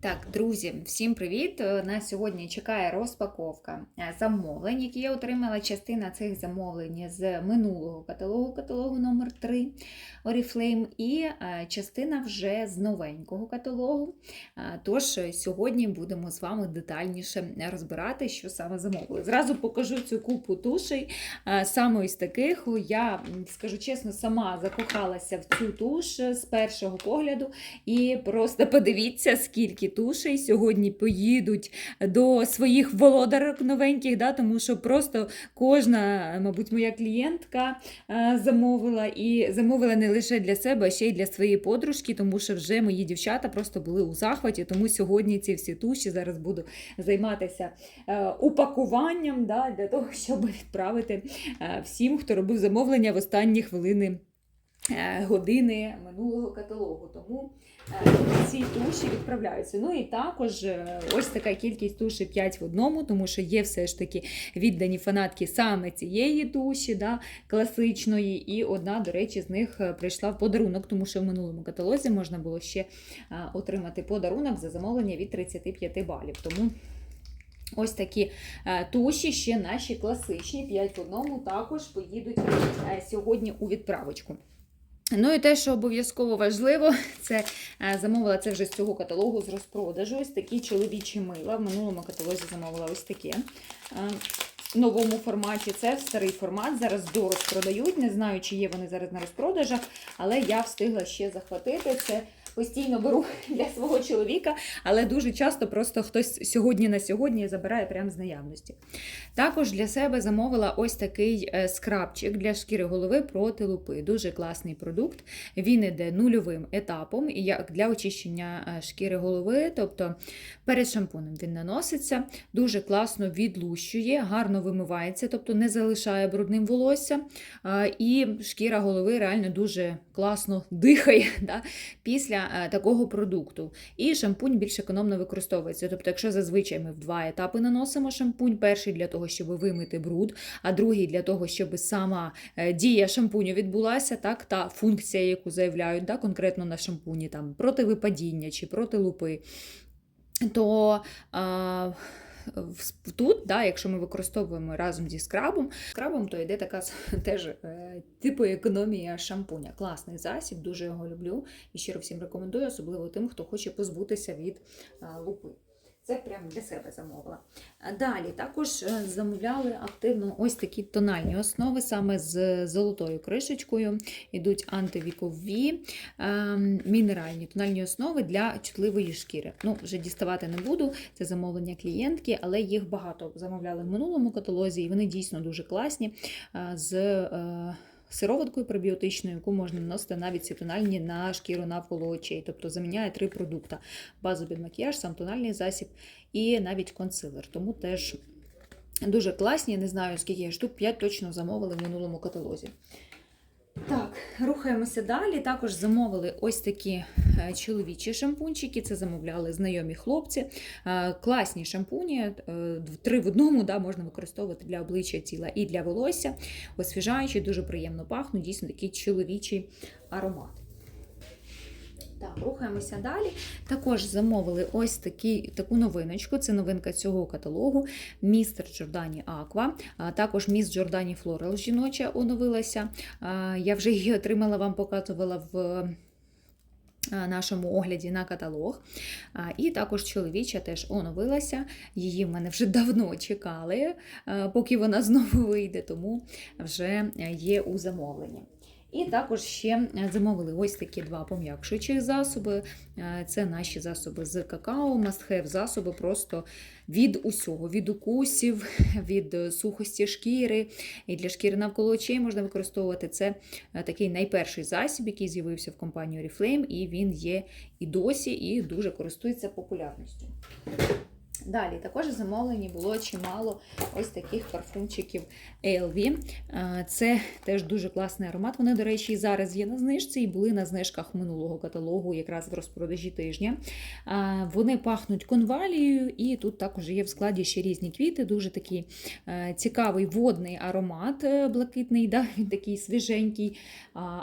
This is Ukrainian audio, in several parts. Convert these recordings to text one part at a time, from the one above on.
Так, друзі, всім привіт! Е, Нас сьогодні чекає розпаковка е, замовлень, які я отримала. Частина цих замовлень з минулого каталогу, каталогу номер 3 Oriflame, і е, частина вже з новенького каталогу. Тож сьогодні будемо з вами детальніше розбирати, що саме замовили. Зразу покажу цю купу тушей. Саме із таких я скажу чесно, сама закохалася в цю туш з першого погляду. І просто подивіться, скільки тушей сьогодні поїдуть до своїх володарок новеньких, да, тому що просто кожна, мабуть, моя клієнтка е, замовила і замовила не лише для себе, а ще й для своєї подружки, тому що вже мої дівчата просто були у захваті. Тому сьогодні ці всі туші зараз буду займатися е, упакуванням да, для того, щоб відправити е, всім, хто робив замовлення в останні хвилини. Години минулого каталогу, тому ці туші відправляються. Ну і також е, ось така кількість туші 5 в одному, тому що є все ж таки віддані фанатки саме цієї туші, да, класичної. І одна, до речі, з них е, прийшла в подарунок, тому що в минулому каталозі можна було ще е, отримати подарунок за замовлення від 35 балів. Тому Ось такі е, туші, ще наші класичні, 5 в одному, також поїдуть е, сьогодні у відправочку. Ну і те, що обов'язково важливо, це е, замовила це вже з цього каталогу з розпродажу. Ось такі чоловічі мила. В минулому каталозі замовила ось таке. е, В новому форматі це старий формат. Зараз дорозпродають. Не знаю, чи є вони зараз на розпродажах, але я встигла ще захватити це. Постійно беру для свого чоловіка, але дуже часто просто хтось сьогодні на сьогодні забирає прямо з наявності. Також для себе замовила ось такий е, скрабчик для шкіри голови проти лупи. Дуже класний продукт. Він іде нульовим етапом як для очищення е, шкіри голови, тобто перед шампунем він наноситься, дуже класно відлущує, гарно вимивається, тобто не залишає брудним волосся. Е, І шкіра голови реально дуже класно дихає да, після е, такого продукту. І шампунь більш економно використовується. Тобто, якщо зазвичай ми в два етапи наносимо шампунь, перший для того, щоб вимити бруд, а другий для того, щоб сама е, дія шампуню відбулася, так, та функція, яку заявляють да, конкретно на шампуні, там, проти випадіння чи проти лупи, то. А, в- Тут, да, якщо ми використовуємо разом зі скрабом, скрабом, то йде така теж е, типу економія шампуня. Класний засіб, дуже його люблю і щиро всім рекомендую, особливо тим, хто хоче позбутися від е, лупи. Це прямо для себе замовила. Далі також е, замовляли активно ось такі тональні основи, саме з золотою кришечкою. Ідуть антивікові ем, мінеральні тональні основи для чутливої шкіри. Ну, вже діставати не буду, це замовлення клієнтки, але їх багато замовляли в минулому каталозі, і вони дійсно дуже класні. е, з е, Сироваткою пробіотичною, яку можна наносити навіть ці тональні на шкіру навколо очей, тобто заміняє три продукти: під макіяж, сам тональний засіб і навіть консилер. Тому теж дуже класні. Не знаю, скільки я штук, 5 точно замовили в минулому каталозі. Так, рухаємося далі. Також замовили ось такі е, чоловічі шампунчики. Це замовляли знайомі хлопці. Е, Класні шампуні, е, три в одному да, можна використовувати для обличчя тіла і для волосся. Освіжаючі, дуже приємно пахнуть, дійсно такий чоловічий аромат. Так, рухаємося далі. Також замовили ось такі, таку новиночку. Це новинка цього каталогу. Містер Джордані Аква. Також міс Джордані Флорел жіноча оновилася. Я вже її отримала, вам показувала в. Нашому огляді на каталог. І також чоловіча теж оновилася. Її в мене вже давно чекали, поки вона знову вийде, тому вже є у замовленні. І також ще е, замовили ось такі два пом'якшуючих засоби. Е, Це наші засоби з какао, must-have засоби просто від усього, від укусів, від е, сухості шкіри. І для шкіри навколо очей можна використовувати. Це такий найперший засіб, який з'явився в компанії Oriflame, і він є і досі, і дуже користується популярністю. Далі також в замовленні було чимало ось таких парфумчиків Елві. Це теж дуже класний аромат. Вони, до речі, і зараз є на знижці і були на знижках минулого каталогу, якраз в розпродажі тижня. Вони пахнуть конвалією, і тут також є в складі ще різні квіти. Дуже такий е, цікавий водний аромат е, блакитний, да? він такий свіженький,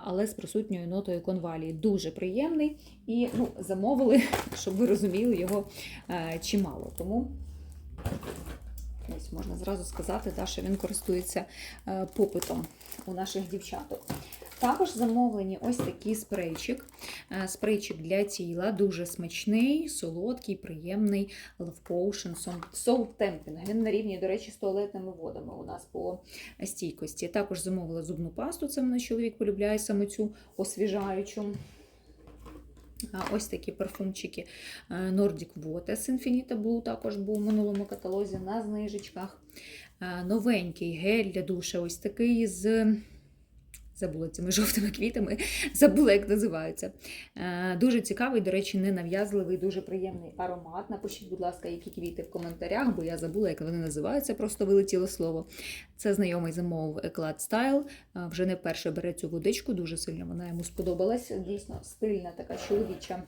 але з присутньою нотою конвалії. Дуже приємний. І ну, замовили, щоб ви розуміли його е, чимало. Тому ось можна зразу сказати, да, що він користується е, попитом у наших дівчаток. Також замовлені ось такий спрейчик. Е, Спрейчик для тіла, дуже смачний, солодкий, приємний Love Potion Soul Tempting. Він на рівні, до речі, з туалетними водами у нас по стійкості. Також замовила зубну пасту, це мене чоловік полюбляє саме цю освіжаючу. Ось такі парфумчики Е, Nordic Waters Infinita Blue також був у минулому каталозі на знижечках. Е, Новенький гель для душа, ось такий з. Забула цими жовтими квітами, забула, як називаються. Е, Дуже цікавий, до речі, ненав'язливий, дуже приємний аромат. Напишіть, будь ласка, які квіти в коментарях, бо я забула, як вони називаються, просто вилетіло слово. Це знайомий замовив Eclat Style. Е, Вже не вперше бере цю водичку, дуже сильно вона йому сподобалась. Дійсно, стильна така чоловіча.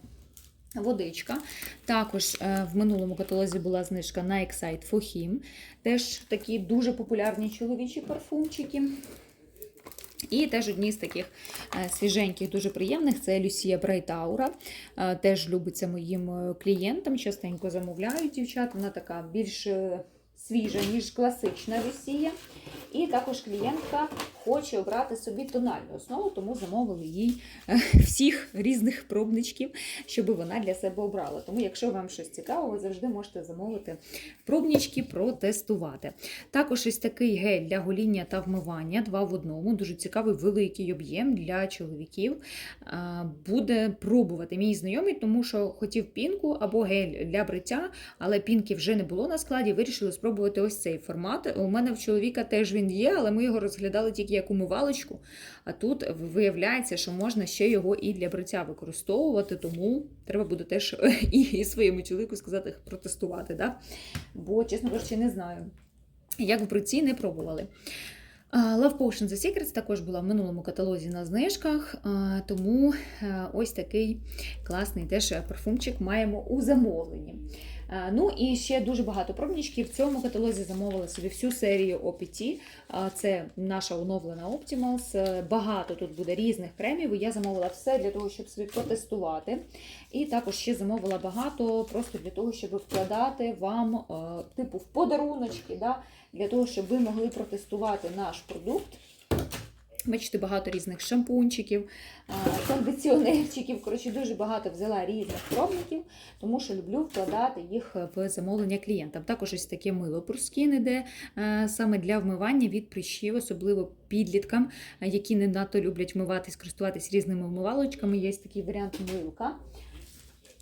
Водичка. Також е, в минулому каталозі була знижка на Excite for Him. Теж такі дуже популярні чоловічі парфумчики. І теж одні з таких е, свіженьких, дуже приємних це Люсія Брайтаура. Е, Теж любиться моїм е, клієнтам, частенько замовляють дівчат. Вона така більш свіжа, ніж класична Люсія. І також клієнтка хоче обрати собі тональну основу, тому замовили їй е, всіх різних пробничків, щоб вона для себе обрала. Тому, якщо вам щось цікаво, ви завжди можете замовити пробнички, протестувати. Також ось такий гель для гоління та вмивання, два в одному. Дуже цікавий великий об'єм для чоловіків. Буде пробувати мій знайомий, тому що хотів пінку або гель для бриття, але пінки вже не було на складі. Вирішили спробувати ось цей формат. У мене в чоловіка теж він є, але ми його розглядали тільки як умивалочку. А тут виявляється, що можна ще його і для бриття використовувати, тому треба буде теж і, і своєму чоловіку сказати протестувати. Да? Бо, чесно кажучи, не знаю. Як в бритті не пробували. Love Potion The Secrets також була в минулому каталозі на знижках, тому е, ось такий класний теж парфумчик маємо у замовленні. А, Ну і ще дуже багато пробничків. В цьому каталозі замовили собі всю серію OPT. Це наша оновлена Optimals. Е, Багато тут буде різних кремів. і Я замовила все для того, щоб собі протестувати. І також ще замовила багато просто для того, щоб вкладати вам е, типу в подаруночки, да, для того, щоб ви могли протестувати наш продукт. Бачите, багато різних шампунчиків, кондиціонерчиків. Коротше, дуже багато взяла різних пробників, тому що люблю вкладати їх в замовлення клієнтам. Також ось таке мило Пурскін іде е, саме для вмивання від прищів, особливо підліткам, які не надто люблять вмиватись, користуватись різними вмивалочками. Є такий варіант милка.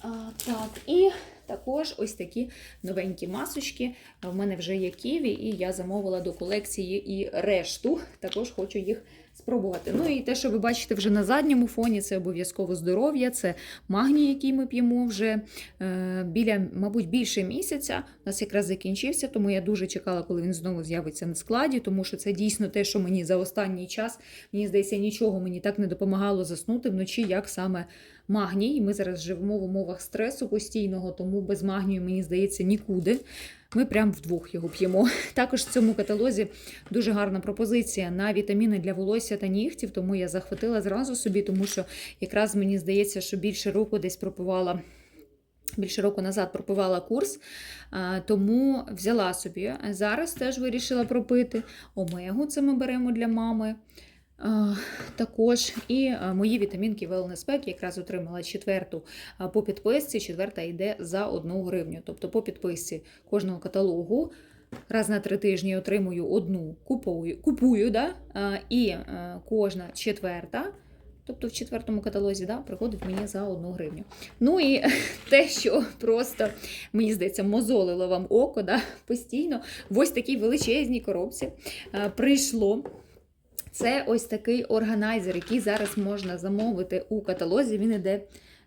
А, так, і також ось такі новенькі масочки. В мене вже є ківі, і я замовила до колекції і решту. Також хочу їх спробувати. Ну і те, що ви бачите вже на задньому фоні, це обов'язково здоров'я, це магній, який ми п'ємо вже е, біля, мабуть, більше місяця. У нас якраз закінчився, тому я дуже чекала, коли він знову з'явиться на складі, тому що це дійсно те, що мені за останній час, мені здається, нічого мені так не допомагало заснути вночі, як саме магній. Ми зараз живемо в умовах стресу постійного, тому без магнію, мені здається, нікуди. Ми прям вдвох його п'ємо. Також в цьому каталозі дуже гарна пропозиція на вітаміни для волосся та нігтів, тому я захватила зразу собі, тому що якраз мені здається, що більше року десь пропивала. Більше року назад пропивала курс, тому взяла собі. Зараз теж вирішила пропити. Омегу це ми беремо для мами. Також і мої вітамінки Wellness Pack якраз отримала четверту по підписці. Четверта йде за одну гривню. Тобто по підписці кожного каталогу. Раз на три тижні отримую одну, купую, купую да? і кожна четверта. Тобто в четвертому каталозі да, приходить мені за одну гривню. Ну і те, що просто, мені здається, мозолило вам око да, постійно в ось такій величезній коробці прийшло. Це ось такий органайзер, який зараз можна замовити у каталозі. Він іде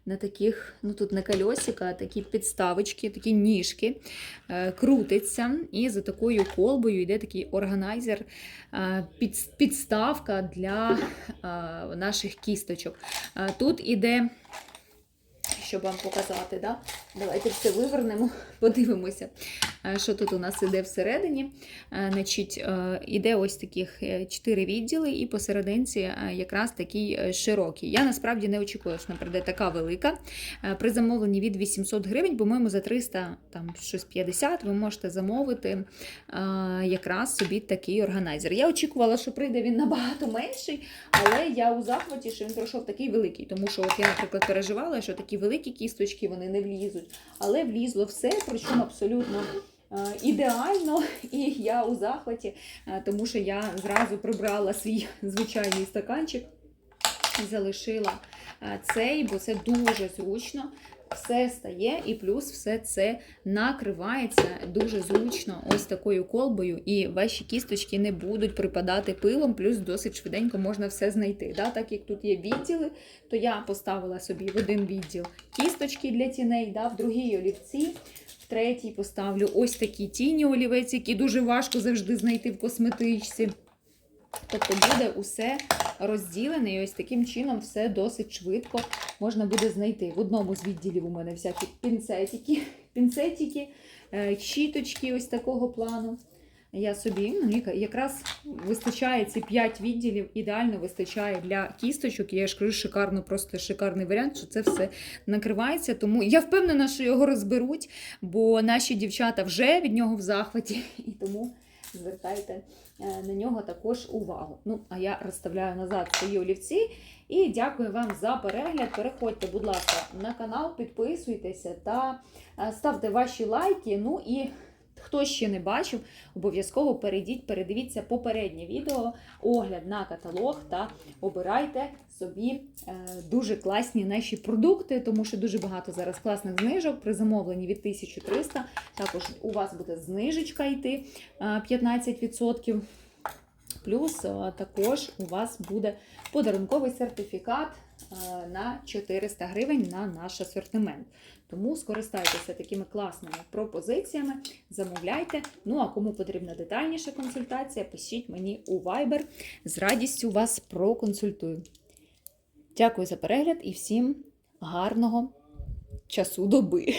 на таких, ну тут не колесика, а такі підставочки, такі ніжки, е, крутиться. І за такою колбою йде такий органайзер, е, під- підставка для е, наших кісточок. Тут іде, щоб вам показати, да? давайте все вивернемо, подивимося, е, що тут у нас іде всередині. Е, Значить, е, іде ось таких чотири відділи, і посерединці якраз такий широкий. Я насправді не очікувала, що прийде така велика. При замовленні від 800 гривень, по-моєму, за 300 там щось 50 ви можете замовити якраз собі такий органайзер. Я очікувала, що прийде він набагато менший, але я у захваті, що він пройшов такий великий, тому що от я, наприклад, переживала, що такі великі кісточки вони не влізуть, але влізло все, причому абсолютно. е, Ідеально, і я у захваті, е, тому що я зразу прибрала свій звичайний стаканчик і залишила е, цей, бо це дуже зручно. Все стає, і плюс все це накривається дуже зручно ось такою колбою, і ваші кісточки не будуть припадати пилом, плюс досить швиденько можна все знайти. Да? Так як тут є відділи, то я поставила собі в один відділ кісточки для тіней, да? в другій олівці, третій поставлю ось такі тіні олівець, які дуже важко завжди знайти в косметичці. Тобто буде усе розділене, і ось таким чином все досить швидко можна буде знайти. В одному з відділів у мене всякі пінцетики, пінцетики, е, щіточки ось такого плану. Я собі ну, якраз вистачає ці 5 відділів, ідеально вистачає для кісточок. Я ж кажу, шикарно, просто шикарний варіант, що це все накривається. Тому я впевнена, що його розберуть, бо наші дівчата вже від нього в захваті, і тому звертайте е, на нього також увагу. Ну, а я розставляю назад свої олівці. І дякую вам за перегляд. Переходьте, будь ласка, на канал, підписуйтеся та е, ставте ваші лайки. Ну і хто ще не бачив, обов'язково перейдіть, передивіться попереднє відео, огляд на каталог та обирайте собі е, дуже класні наші продукти, тому що дуже багато зараз класних знижок при замовленні від 1300. Також у вас буде знижечка йти е, 15%. Плюс е, також у вас буде подарунковий сертифікат е, на 400 гривень на наш асортимент. Тому скористайтеся такими класними пропозиціями, замовляйте. Ну а кому потрібна детальніша консультація, пишіть мені у Viber. З радістю вас проконсультую. Дякую за перегляд і всім гарного часу доби!